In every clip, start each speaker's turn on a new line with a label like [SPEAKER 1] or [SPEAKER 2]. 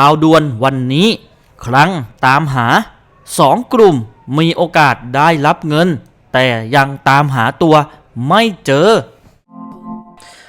[SPEAKER 1] ข่าวด่วนวันนี้ ครั้งตามหาสองกลุ่มมีโอกาสได้รับเงิน แต่ยังตามหาตัวไม่เจอ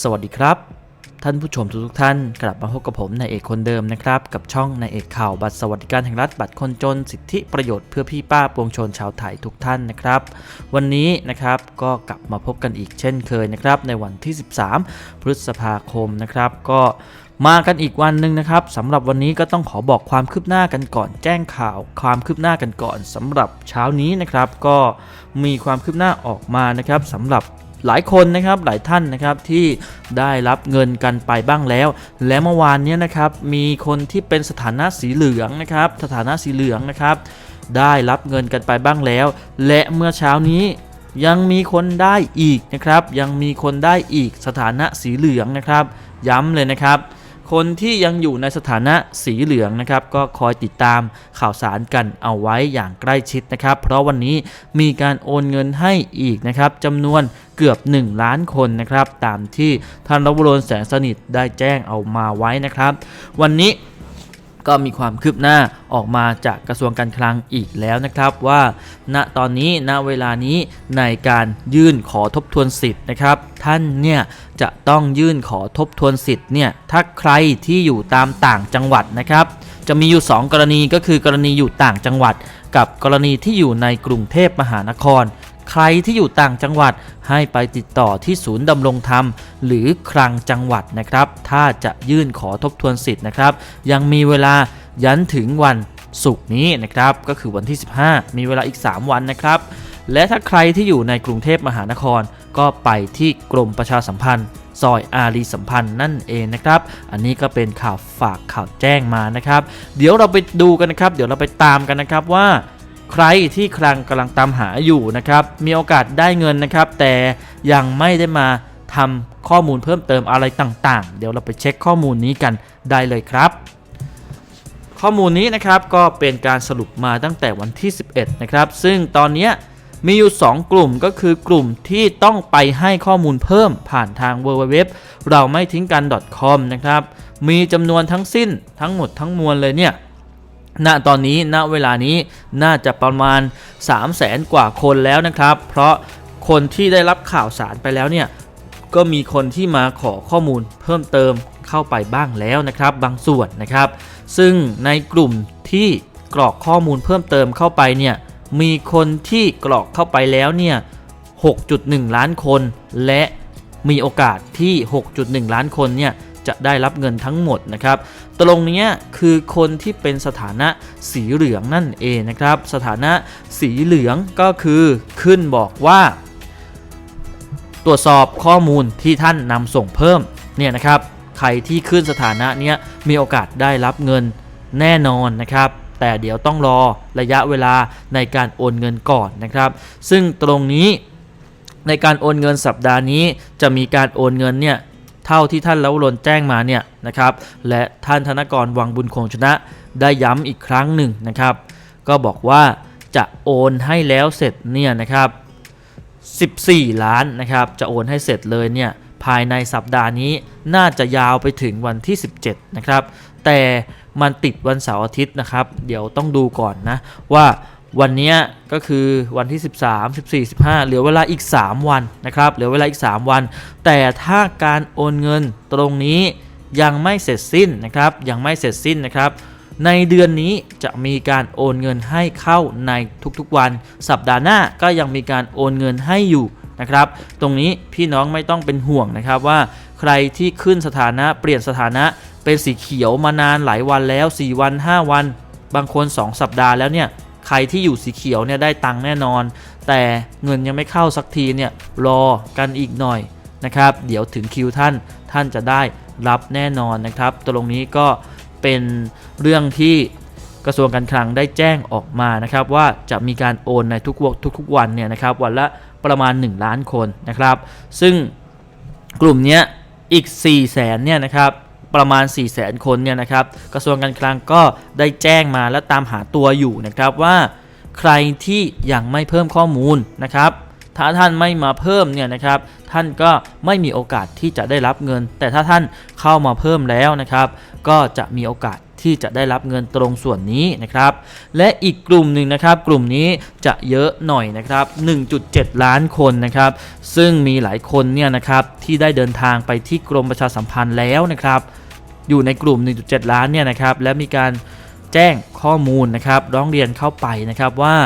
[SPEAKER 1] สวัสดีครับ ท่านผู้ชมทุกท่าน กลับมาพบกับผมนายเอกคนเดิมนะครับ กับช่องนายเอกข่าวบัตรสวัสดิการแห่งรัฐบัตรคนจน สิทธิประโยชน์เพื่อพี่ป้าปวงชนชาวไทยทุกท่านนะครับ วันนี้นะครับก็กลับมาพบกันอีกเช่นเคยนะครับ ในวันที่ 13 พฤษภาคมนะครับ ก็มากันอีกวันหนึ่งนะครับสำหรับวันนี้ก็ต้องขอบอกความคืบหน้ากันก่อนแจ้งข่าว ความคืบหน้ากันก่อนสำหรับเช้านี้นะครับ ก็มีความคืบหน้าออกมานะครับสำหรับ หลายคนนะครับหลายท่านนะครับที่ได้รับเงินกันไปบ้างแล้ว และเมื่อวานนี้นะครับมีคนที่เป็นสถานะสีเหลืองนะครับสถานะสีเหลืองนะครับ ได้รับเงินกันไปบ้างแล้ว และเมื่อเช้านี้ยังมีคนได้อีกนะครับ ยังมีคนได้อีกสถานะสีเหลืองนะครับ ย้ำเลยนะครับ คนที่ยังอยู่ในสถานะสีเหลืองนะครับก็คอยติดตามข่าวสารกันเอาไว้อย่างใกล้ชิดนะครับ เพราะวันนี้มีการโอนเงินให้อีกนะครับจำนวนเกือบ 1 ล้านคนนะครับ ตามที่ท่านรบรนแสงสนิทได้แจ้งเอามาไว้นะครับ วันนี้ ก็มีความคืบหน้าออกมาจากกระทรวงการคลังอีกแล้วนะครับว่า ณตอนนี้ณเวลานี้ในการยื่นขอทบทวนสิทธิ์นะครับ ท่านเนี่ยจะต้องยื่นขอทบทวนสิทธิ์เนี่ยถ้าใครที่อยู่ตามต่างจังหวัดนะครับ จะมีอยู่ 2 กรณีก็คือกรณีอยู่ต่างจังหวัด กับกรณีที่อยู่ในกรุงเทพมหานคร ใครที่อยู่ต่างจังหวัดให้ไปติดต่อที่ศูนย์ดำรงธรรม หรือคลังจังหวัดนะครับ ถ้าจะยื่นขอทบทวนสิทธิ์นะครับ ยังมีเวลายันถึงวันศุกร์นี้นะครับก็คือวันที่ 15 มีเวลาอีก 3 วันนะครับ และถ้าใครที่อยู่ในกรุงเทพมหานคร ก็ไปที่กรมประชาสัมพันธ์ซอยอารีสัมพันธ์นั่นเองนะครับ อันนี้ก็เป็นข่าวฝากข่าวแจ้งมานะครับ เดี๋ยวเราไปดูกันนะครับ เดี๋ยวเราไปตามกันนะครับว่า ใครที่คลังกำลังตามหาอยู่นะครับ มีโอกาสได้เงินนะครับ แต่ยังไม่ได้มาทำข้อมูลเพิ่มเติมอะไรต่างๆ เดี๋ยวเราไปเช็คข้อมูลนี้กันได้เลยครับ ข้อมูลนี้นะครับก็เป็นการสรุปมาตั้งแต่วันที่ 11 นะครับ ซึ่งตอนนี้มีอยู่ 2 กลุ่มก็คือกลุ่มที่ต้องไปให้ข้อมูลเพิ่มผ่านทาง www เราไม่ทิ้งกัน .com นะครับ มีจำนวนทั้งสิ้นทั้งหมดทั้งมวลเลยเนี่ย ณตอนนี้ณเวลานี้น่าจะประมาณ 3 0 0แสนกว่าคนแล้วนะครับ เพราะคนที่ได้รับข่าวสารไปแล้วเนี่ยก็มีคนที่มาขอข้อมูลเพิ่มเติมเข้าไปบ้างแล้วนะครับ บางส่วนนะครับ ซึ่งในกลุ่มที่กรอกข้อมูลเพิ่มเติมเข้าไปเนี่ยมีคนที่กรอกเข้าไปแล้วเนี่ย 6.1 ล้านคน และมีโอกาสที่ 6.1 ล้านคนเนี่ย จะได้รับเงินทั้งหมดนะครับ ตรงนี้คือคนที่เป็นสถานะสีเหลืองนั่นเองนะครับ สถานะสีเหลืองก็คือขึ้นบอกว่า ตรวจสอบข้อมูลที่ท่านนำส่งเพิ่มเนี่ยนะครับ ใครที่ขึ้นสถานะเนี้ยมีโอกาสได้รับเงินแน่นอนนะครับ แต่เดี๋ยวต้องรอระยะเวลาในการโอนเงินก่อนนะครับ ซึ่งตรงนี้ในการโอนเงินสัปดาห์นี้จะมีการโอนเงินเนี่ย เท่าที่ท่านแล้วรนแจ้งมาเนี่ยนะครับและท่านธนกรวังบุญคงชนะได้ย้ำอีกครั้งหนึ่งนะครับ ก็บอกว่าจะโอนให้แล้วเสร็จเนี่ยนะครับ 14 ล้านนะครับจะโอนให้เสร็จเลยเนี่ยภายในสัปดาห์นี้น่าจะยาวไปถึงวันที่ 17 นะครับ แต่มันติดวันเสาร์อาทิตย์นะครับ เดี๋ยวต้องดูก่อนนะว่า วันนี้ก็คือวันที่ 13 14 15 เหลือเวลาอีก 3 วันนะครับ เหลือเวลาอีก 3 วัน แต่ถ้าการโอนเงินตรงนี้ยังไม่เสร็จสิ้นนะครับ ยังไม่เสร็จสิ้นนะครับ ในเดือนนี้จะมีการโอนเงินให้เข้าในทุกๆวัน สัปดาห์หน้าก็ยังมีการโอนเงินให้อยู่นะครับ ตรงนี้พี่น้องไม่ต้องเป็นห่วงนะครับว่าใครที่ขึ้นสถานะเปลี่ยนสถานะเป็นสีเขียวมานานหลายวันแล้ว 4 วัน 5 วัน บางคน 2 สัปดาห์แล้วเนี่ย ใครที่อยู่สีเขียวเนี่ยได้ตังค์แน่นอน แต่เงินยังไม่เข้าสักทีเนี่ยรอกันอีกหน่อยนะครับ เดี๋ยวถึงคิวท่านท่านจะได้รับแน่นอนนะครับ ตรงนี้ก็เป็นเรื่องที่กระทรวงการคลังได้แจ้งออกมานะครับ ว่าจะมีการโอนในทุกวทุกๆวันเนี่ยนะครับวันละประมาณ 1 ล้านคนนะครับ ซึ่งกลุ่มนี้อีก 4 0 0แสนเนี่ยนะครับ ประมาณ 4 0 0แสนคนเนี่ยนะครับกระทรวงการคลังก็ได้แจ้งมาและตามหาตัวอยู่นะครับว่า ใครที่ยังไม่เพิ่มข้อมูลนะครับถ้าท่านไม่มาเพิ่มเนี่ยนะครับ ท่านก็ไม่มีโอกาสที่จะได้รับเงิน แต่ถ้าท่านเข้ามาเพิ่มแล้วนะครับ ก็จะมีโอกาสที่จะได้รับเงินตรงส่วนนี้นะครับ และอีกกลุ่มหนึ่งนะครับ กลุ่มนี้จะเยอะหน่อยนะครับ 1.7 ล้านคนนะครับ ซึ่งมีหลายคนเนี่ยนะครับที่ได้เดินทางไปที่กรมประชาสัมพันธ์แล้วนะครับ อยู่ในกลุ่ม 1.7 ล้านเนี่ยนะครับและมีการแจ้งข้อมูลนะครับร้องเรียนเข้าไปนะครับว่า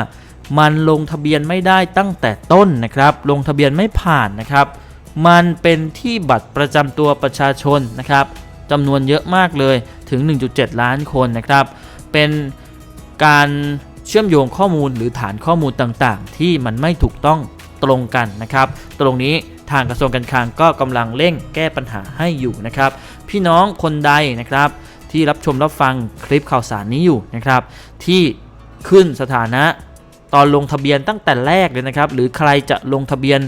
[SPEAKER 1] มันลงทะเบียนไม่ได้ตั้งแต่ต้นนะครับ ลงทะเบียนไม่ผ่านนะครับ มันเป็นที่บัตรประจำตัวประชาชนนะครับจำนวนเยอะมากเลยถึง 1.7 ล้านคนนะครับ เป็นการเชื่อมโยงข้อมูลหรือฐานข้อมูลต่างๆ ที่มันไม่ถูกต้องตรงกันนะครับ ตรงนี้ ทางกระทรวงการคลังก็กำลังเร่งแก้ปัญหาให้อยู่นะครับ พี่น้องคนใดนะครับ ที่รับชมรับฟังคลิปข่าวสารนี้อยู่นะครับ ที่ขึ้นสถานะตอนลงทะเบียนตั้งแต่แรกเลยนะครับ หรือใครจะลงทะเบียน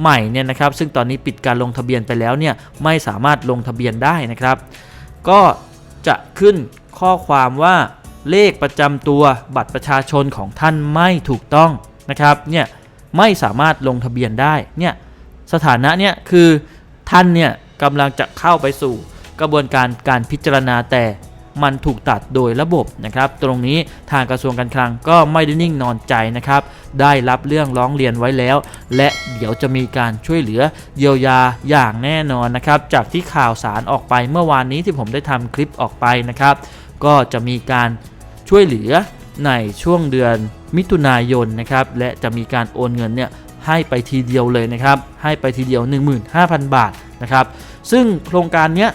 [SPEAKER 1] ใหม่เนี่ยนะครับ ซึ่งตอนนี้ปิดการลงทะเบียนไปแล้วเนี่ยไม่สามารถลงทะเบียนได้นะครับ ก็จะขึ้นข้อความว่าเลขประจำตัวบัตรประชาชนของท่านไม่ถูกต้องนะครับเนี่ยไม่สามารถลงทะเบียนได้เนี่ย สถานะเนี่ยคือท่านเนี่ยกำลังจะเข้าไปสู่กระบวนการการพิจารณาแต่มันถูกตัดโดยระบบนะครับ ตรงนี้ทางกระทรวงการคลังก็ไม่ได้นิ่งนอนใจนะครับ ได้รับเรื่องร้องเรียนไว้แล้ว และเดี๋ยวจะมีการช่วยเหลือเยียวยาอย่างแน่นอนนะครับ จากที่ข่าวสารออกไปเมื่อวานนี้ที่ผมได้ทำคลิปออกไปนะครับ ก็จะมีการช่วยเหลือในช่วงเดือนมิถุนายนนะครับ และจะมีการโอนเงินเนี่ย ให้ไปทีเดียวเลยนะครับ ให้ไปทีเดียว 15,000 บาทนะครับ ซึ่งโครงการเนี้ย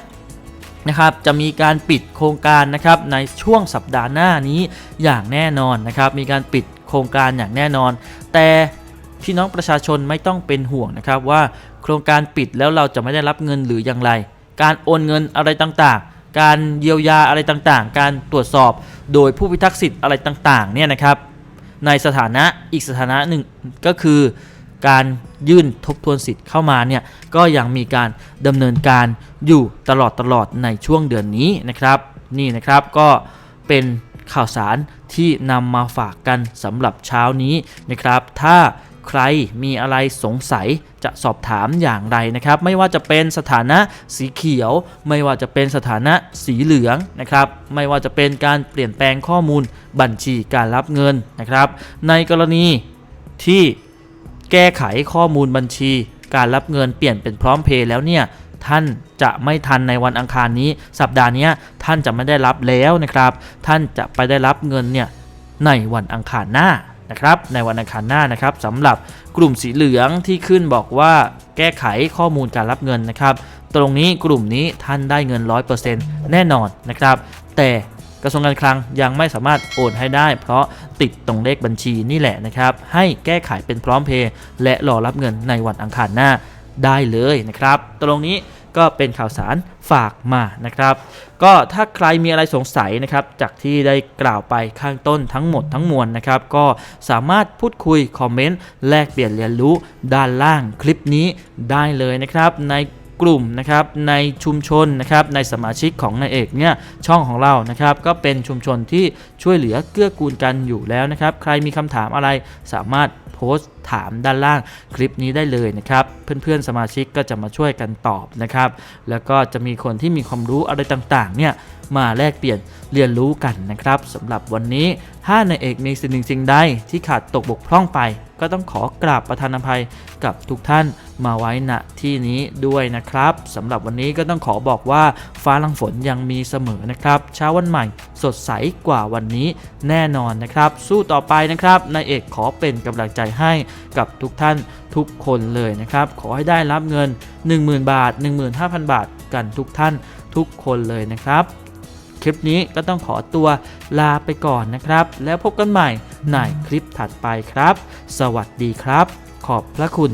[SPEAKER 1] นะครับจะมีการปิดโครงการนะครับในช่วงสัปดาห์หน้านี้อย่างแน่นอนนะครับ มีการปิดโครงการอย่างแน่นอน แต่พี่น้องประชาชนไม่ต้องเป็นห่วงนะครับว่าโครงการปิดแล้วเราจะไม่ได้รับเงินหรืออย่างไร การโอนเงินอะไรต่างๆ การเยียวยาอะไรต่างๆ การตรวจสอบโดยผู้พิทักษ์สิทธิ์อะไรต่างๆเนี่ยนะครับในสถานะอีกสถานะหนึ่งก็คือ การยื่นทบทวนสิทธิ์เข้ามาเนี่ยก็ยังมีการดำเนินการอยู่ตลอดตลอดในช่วงเดือนนี้นะครับนี่นะครับก็เป็นข่าวสารที่นำมาฝากกันสำหรับเช้านี้นะครับ ถ้าใครมีอะไรสงสัยจะสอบถามอย่างไรนะครับ ไม่ว่าจะเป็นสถานะสีเขียว ไม่ว่าจะเป็นสถานะสีเหลืองนะครับ ไม่ว่าจะเป็นการเปลี่ยนแปลงข้อมูลบัญชีการรับเงินนะครับ ในกรณีที่ แก้ไขข้อมูลบัญชี การรับเงินเปลี่ยนเป็นพร้อมเพย์แล้วเนี่ยท่านจะไม่ทันในวันอังคารนี้ สัปดาห์นี้ท่านจะไม่ได้รับแล้วนะครับ ท่านจะไปได้รับเงินเนี่ยในวันอังคารหน้านะครับในวันอังคารหน้านะครับสำหรับกลุ่มสีเหลืองที่ขึ้นบอกว่าแก้ไขข้อมูลการรับเงินนะครับ ตรงนี้กลุ่มนี้ท่านได้เงิน 100%แน่นอนนะครับ แต่ กระทรวงการคลังยังไม่สามารถโอนให้ได้ เพราะติดตรงเลขบัญชีนี่แหละนะครับ ให้แก้ไขเป็นพร้อมเพย์และรอรับเงินในวันอังคารหน้าได้เลยนะครับตรงนี้ก็เป็นข่าวสารฝากมานะครับ ก็ถ้าใครมีอะไรสงสัยนะครับ จากที่ได้กล่าวไปข้างต้นทั้งหมดทั้งมวลนะครับ ก็สามารถพูดคุย คอมเมนต์ แลกเปลี่ยนเรียนรู้ด้านล่างคลิปนี้ได้เลยนะครับ ใน กลุ่มนะครับในชุมชนนะครับในสมาชิกของนายเอกเนี่ยช่องของเรานะครับก็เป็นชุมชนที่ช่วยเหลือเกื้อกูลกันอยู่แล้วนะครับ ใครมีคำถามอะไรสามารถโพสต์ถามด้านล่างคลิปนี้ได้เลยนะครับ เพื่อนๆสมาชิกก็จะมาช่วยกันตอบนะครับ แล้วก็จะมีคนที่มีความรู้อะไรต่างๆเนี่ยมาแลกเปลี่ยนเรียนรู้กันนะครับสำหรับวันนี้ถ้านายเอกมีสิ่งหนึ่งสิ่งใดที่ขาดตกบกพร่องไป ก็ต้องขอกราบประทานอภัยกับทุกท่าน มาไว้ณที่นี้ด้วยนะครับสำหรับวันนี้ก็ต้องขอบอกว่าฟ้าลังฝนยังมีเสมอนะครับ เช้าวันใหม่สดใสกว่าวันนี้แน่นอนนะครับ สู้ต่อไปนะครับนายเอกขอเป็นกำลังใจให้กับทุกท่านทุกคนเลยนะครับ ขอให้ได้รับเงิน 10,000 บาท 15,000 บาทกันทุกท่านทุกคนเลยนะครับ คลิปนี้ก็ต้องขอตัวลาไปก่อนนะครับ แล้วพบกันใหม่ในคลิปถัดไปครับ สวัสดีครับ ขอบพระคุณ